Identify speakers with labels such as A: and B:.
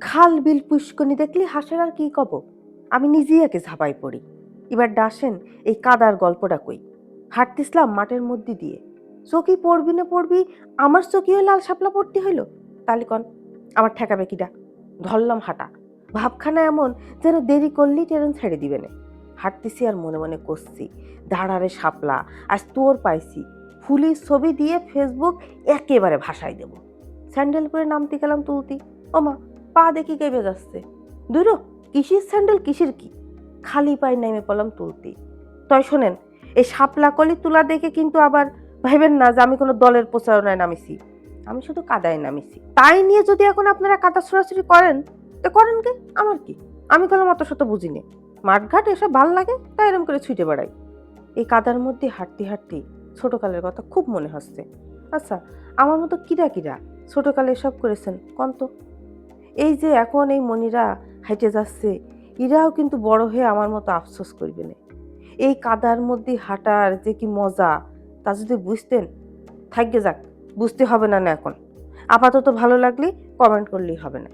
A: খাল বিল পুষ্কনি দেখলি হাসের আর কি কব? আমি নিজেই একে ঝাঁপাই পড়ি। এবার ডাসেন এই কাদার গল্পটা কই? হাঁটতিসলাম মাঠের মধ্যে দিয়ে। চকি পড়বি না পড়বি, আমার চকিও লাল শাপলা পড়তে হইল। তাহলে কন, আমার ঠেকাবে কিটা ধরলাম হাঁটা। ভাবখানা এমন যেন দেরি করলেই ট্রেন ছেড়ে দিবে না। হাঁটতেছি আর মনে মনে করছি, দাঁড়ারে শাপলা, আজ তোর পাইছি। ফুলের ছবি দিয়ে ফেসবুক একেবারে ভাসাই দেব। স্যান্ডেল করে নামতে গেলাম তুলতি। ওমা পা দেখি কেঁপে যাচ্ছে। দূরো কিসির স্যান্ডেল, কিসির কি? খালি পায়ে নেমে পড়লাম তুলতি তয় শোনেন, এই শাপলা কলি তুলা দেখে কিন্তু আবার ভাইবেন না যে আমি কোনো দলের প্রচারণায় নামিছি। আমি শুধু কাদায় নামিছি। তাই নিয়ে যদি এখন আপনারা কাদা ছোড়াছুড়ি করেন, তো করেন কি? আমার কি? আমি কোনো মতো শত বুঝি নে মাঠঘাট এসব ভালো লাগে, তাই এরম করে ছুটে বেড়াই। এই কাদার মধ্যে হাঁটতে হাঁটতে ছোটকালের কথা খুব মনে হচ্ছে। আচ্ছা আমার মতো কিরা কিরা ছোটকালে এসব করেছেন, কন্ত। এই যে এখন এই মনিরা হাইটে যাচ্ছে ইরাও কিন্তু বড় হয়ে আমার মতো আফসোস করবে না। এই কাদার মধ্যে হাঁটার যে কি মজা, তা যদি বুঝতেন থাকবে যাক, বুঝতে হবে না না এখন। আপাতত ভালো লাগলে কমেন্ট করলেই হবে না।